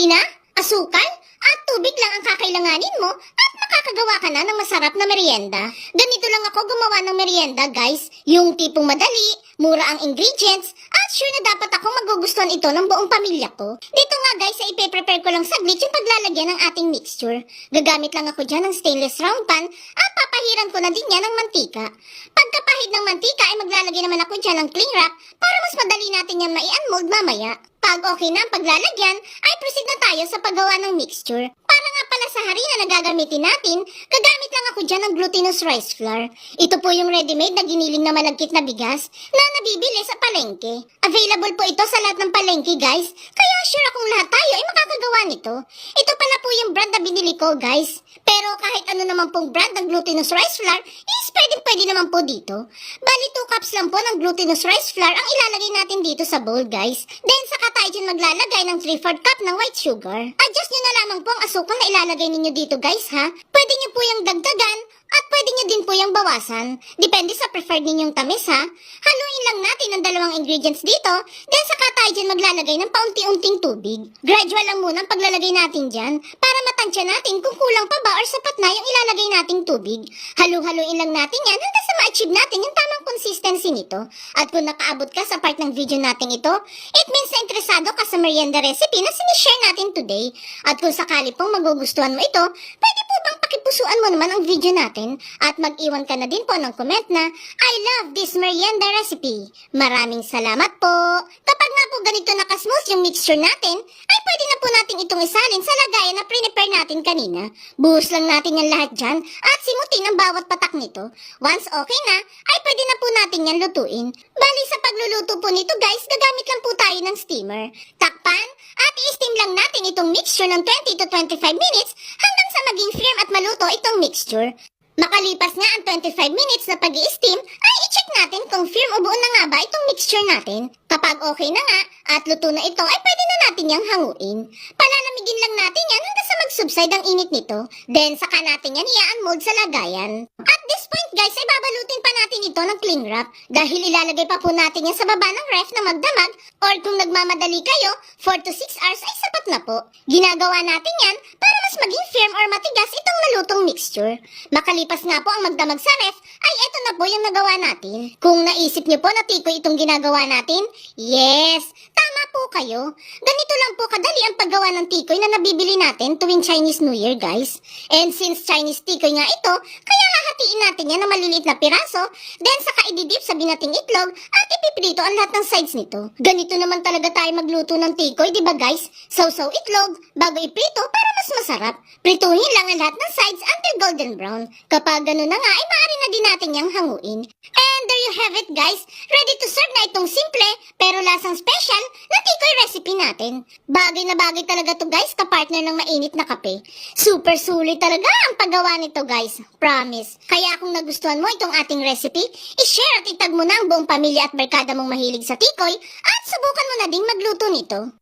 Harina, asukal, at tubig lang ang kakailanganin mo at makakagawa ka na ng masarap na merienda. Ganito lang ako gumawa ng merienda, guys. Yung tipong madali, mura ang ingredients, at sure na dapat akong magugustuhan ito ng buong pamilya ko. Dito nga guys, ay ipe-prepare ko lang saglit yung paglalagyan ng ating mixture. Gagamit lang ako dyan ng stainless round pan at papahiran ko na din yan ng mantika. Pagkapahid ng mantika ay maglalagay naman ako dyan ng cling wrap para mas madali natin yan mai-unmold mamaya. Pag okay na ang paglalagyan, ay proceed na tayo sa paggawa ng mixture. Para nga pala sa harina na gagamitin natin, gagamit lang ako dyan ng glutinous rice flour. Ito po yung ready-made na giniling na malagkit na bigas na nabibili sa palengke. Available po ito sa lahat ng palengke guys, kaya sure akong lahat tayo ay makakagawa nito. Ito pala po yung brand na binili ko guys. Pero kahit ano naman pong brand ng glutinous rice flour, is pwedeng pwede naman po dito. Bali 2 cups lang po ng glutinous rice flour ang ilalagay natin dito sa bowl guys. Then saka tayo dyan maglalagay ng 3-4 cup ng white sugar. Adjust nyo na lamang po ang asukal na ilalagay ninyo dito guys ha. Pwede nyo po yung dagdagan at pwede nyo din po yung bawasan. Depende sa preferred ninyong tamis ha. Haluin lang natin ang dalawang ingredients dito, then saka tayo dyan maglalagay ng paunti-unting tubig. Gradual lang muna ang paglalagay natin dyan para matansya natin kung kulang pa ba or sapat na yung ilalagay nating tubig. Halu-haluin lang natin yan hanggang sa ma-achieve natin yung tamang consistency nito. At kung nakaabot ka sa part ng video natin ito, it means na interesado ka sa merienda recipe na sinishare natin today. At kung sakali pong magugustuhan mo ito, pwede pakipusuan mo naman ang video natin at mag-iwan ka na din po ng comment na I love this merienda recipe. Maraming salamat po. Kapag nga po ganito nakasmooth yung mixture natin, ay pwede na po natin itong isalin sa lagayan na prepare natin kanina. Buhos lang natin yan lahat dyan at simutin ang bawat patak nito. Once okay na, ay pwede na po natin yan lutuin. Bali sa pagluluto po nito guys, gagamit lang po tayo ng steamer. At i-steam lang natin itong mixture ng 20 to 25 minutes hanggang sa maging firm at maluto itong mixture. Makalipas nga ang 25 minutes na pag steam ay i-check natin kung firm o buo na nga ba itong mixture natin. Kapag okay na nga at luto na ito ay pwede na natin yang hanguin. Palalamigin lang natin yan hanggang sa mag-subside ang init nito. Then saka natin yan i-unmold sa lagayan. At this point guys natin ito ng cling wrap dahil ilalagay pa po natin yan sa baba ng ref na magdamag or kung nagmamadali kayo, 4 to 6 hours ay sapat na po. Ginagawa natin yan para mas maging firm or matigas itong nalutong mixture. Makalipas nga po ang magdamag sa ref, ay eto na po yung nagawa natin. Kung naisip niyo po na tikoy itong ginagawa natin, yes, tama po kayo. Ganito lang po kadali ang paggawa ng tikoy na nabibili natin tuwing Chinese New Year, guys. And since Chinese tikoy nga ito, kaya hahatiin natin yan na maliliit na piraso, then saka ididip sa binating itlog at ipiprito ang lahat ng sides nito. Ganito naman talaga tayo magluto ng tikoy, di ba guys? Sausaw itlog, bago iprito para mas masarap. Prituhin lang ang lahat ng sides until golden brown. Kapag gano'n na nga, ay maaari na din natin yang hanguin. And there you have it guys. Ready to serve na itong simple pero lasang special na tikoy recipe natin. Bagay na bagay talaga to guys kapartner ng mainit na kape. Super sulit talaga ang paggawa nito guys. Promise. Kaya kung nagustuhan mo itong ating recipe, i-share at itag mo na ang buong pamilya at barkada mong mahilig sa tikoy at subukan mo na ding magluto nito.